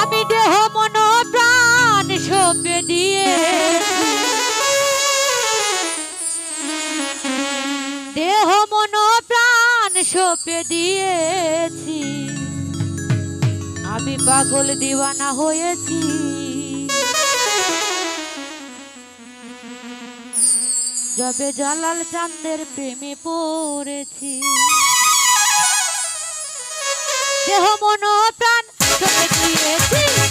আমি দেহ মন প্রাণ সপে দিয়ে। দেহ মন প্রাণ সপে দিয়েছি। আমি পাগল দিওয়ানা হয়েছি। যবে জালাল চাঁদের প্রেমে পড়েছি। দেহ মন প্রাণ চোখে দিয়েছি